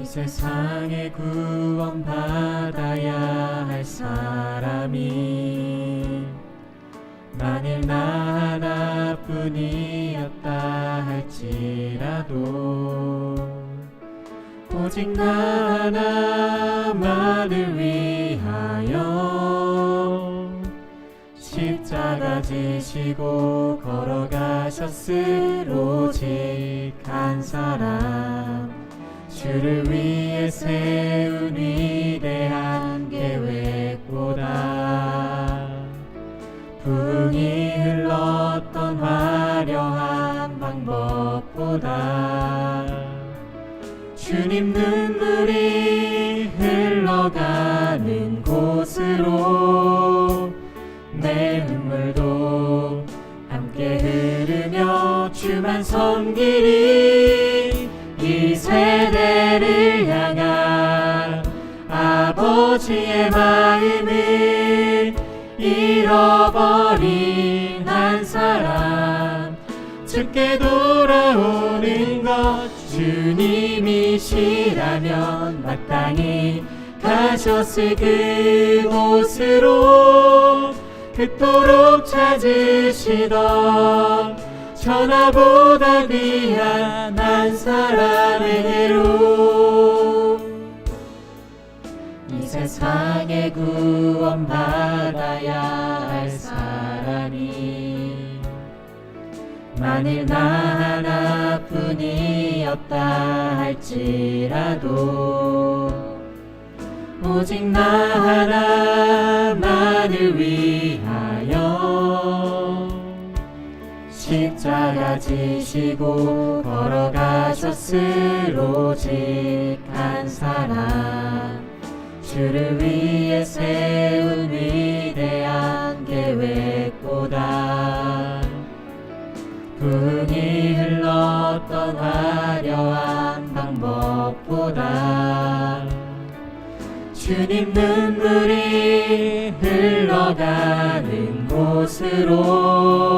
이 세상에 구원받아야 할 사람이 만일 나 하나뿐이었다 할지라도 오직 나 하나만을 위하여 십자가 지시고 걸어가셨을 오직 한 사람 주를 위해 세운 위대한 계획보다. 부흥이 흘렀던 화려한 방법보다 주님 눈물이 흘러가는 곳으로 내 눈물도 함께 흐르며 주만 섬기리. 이 세대를 향한 아버지의 마음을 잃어버린 한 사람. 죽게 돌아오는 것 주님이시라면 마땅히 가셨을 그곳으로 그토록 찾으시던 천하보다 귀한 한 사람에게로. 이 세상에 구원받아야 할 사람이 만일 나 하나뿐이었다 할지라도 오직 나 하나만을 위하 십자가 지시고 걸어가셨을 오직 한 사람. 주를 위해 세운 위대한 계획보다 부흥이 흘렀던 화려한 방법보다 주님 눈물이 흘러가는 곳으로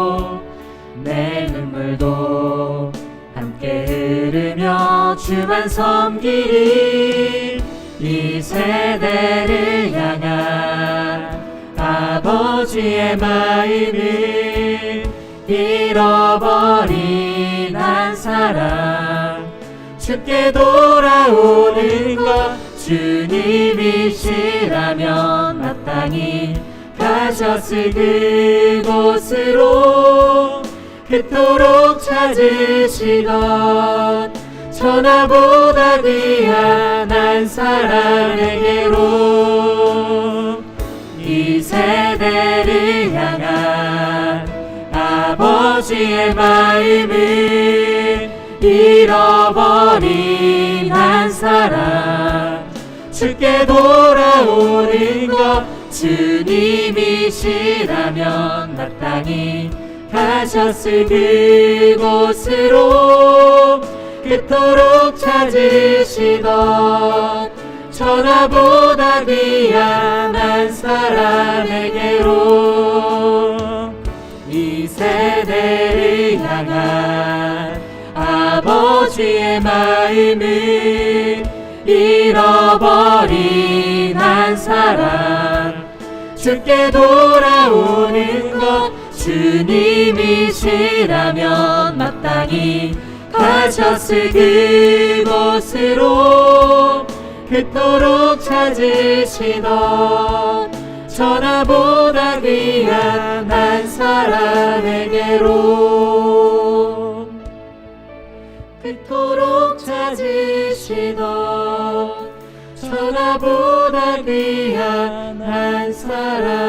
주만 섬기리 이 세대를 향한 아버지의 마음을 잃어버린 한 사람. 죽게 돌아오는 것 주님이시라면 마땅히 가셨을 그곳으로 그토록 찾으시던 천하보다 귀한 한 사람에게로 이 세대를 향한 아버지의 마음을 잃어버린 한 사람. 죽게 돌아오는 것 주님이시라면 마땅히 가셨을 그곳으로 그토록 찾으시던 천하보다 귀한 한 사람에게로 이 세대를 향한 아버지의 마음을 잃어버린 한 사람. 죽게 돌아오는 것 주님이시라면 마땅히 가셨을 그곳으로 그토록 찾으시던 천하보다 귀한 한 사람에게로 그토록 찾으시던 천하보다 귀한 한 사람